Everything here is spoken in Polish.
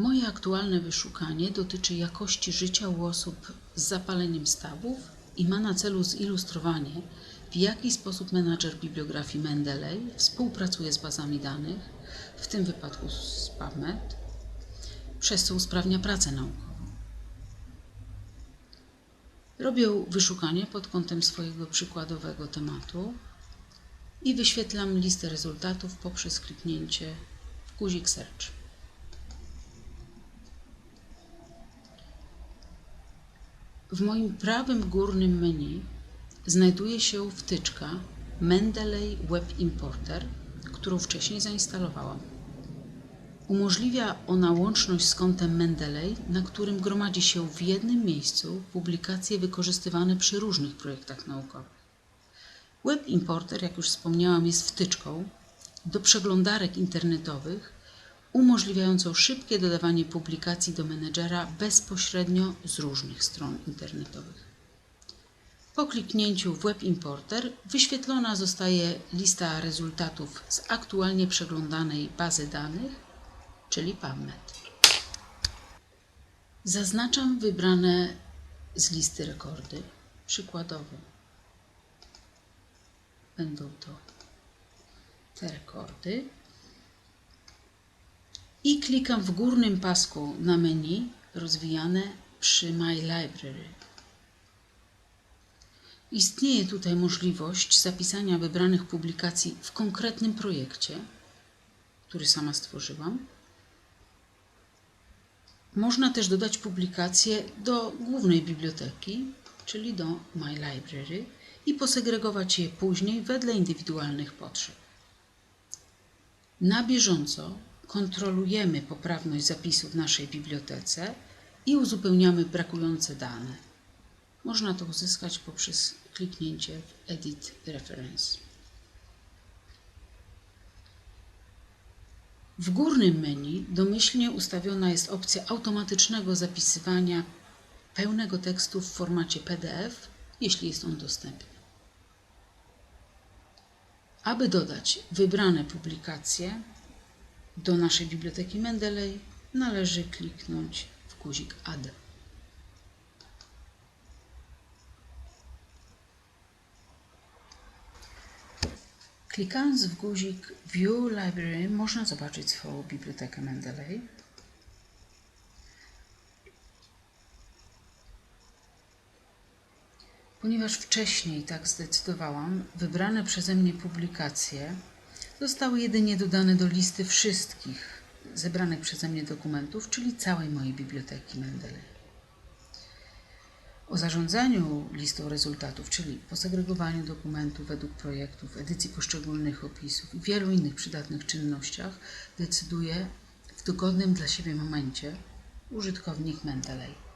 Moje aktualne wyszukanie dotyczy jakości życia u osób z zapaleniem stawów i ma na celu zilustrowanie, w jaki sposób menadżer bibliografii Mendeley współpracuje z bazami danych, w tym wypadku z PubMed, przez co usprawnia pracę naukową. Robię wyszukanie pod kątem swojego przykładowego tematu i wyświetlam listę rezultatów poprzez kliknięcie w guzik Search. W moim prawym górnym menu znajduje się wtyczka Mendeley Web Importer, którą wcześniej zainstalowałam. Umożliwia ona łączność z kontem Mendeley, na którym gromadzi się w jednym miejscu publikacje wykorzystywane przy różnych projektach naukowych. Web Importer, jak już wspomniałam, jest wtyczką do przeglądarek internetowych umożliwiającą szybkie dodawanie publikacji do menedżera bezpośrednio z różnych stron internetowych. Po kliknięciu w Web Importer wyświetlona zostaje lista rezultatów z aktualnie przeglądanej bazy danych, czyli PubMed. Zaznaczam wybrane z listy rekordy. Przykładowo będą to te rekordy i klikam w górnym pasku na menu rozwijane przy My Library. Istnieje tutaj możliwość zapisania wybranych publikacji w konkretnym projekcie, który sama stworzyłam. Można też dodać publikacje do głównej biblioteki, czyli do My Library i posegregować je później wedle indywidualnych potrzeb. Na bieżąco kontrolujemy poprawność zapisu w naszej bibliotece i uzupełniamy brakujące dane. Można to uzyskać poprzez kliknięcie w Edit Reference. W górnym menu domyślnie ustawiona jest opcja automatycznego zapisywania pełnego tekstu w formacie PDF, jeśli jest on dostępny. Aby dodać wybrane publikacje do naszej biblioteki Mendeley, należy kliknąć w guzik Add. Klikając w guzik View Library można zobaczyć swoją bibliotekę Mendeley. Ponieważ wcześniej tak zdecydowałam, wybrane przeze mnie publikacje zostały jedynie dodane do listy wszystkich zebranych przeze mnie dokumentów, czyli całej mojej biblioteki Mendeley. O zarządzaniu listą rezultatów, czyli posegregowaniu dokumentów według projektów, edycji poszczególnych opisów i wielu innych przydatnych czynnościach decyduje w dogodnym dla siebie momencie użytkownik Mendeley.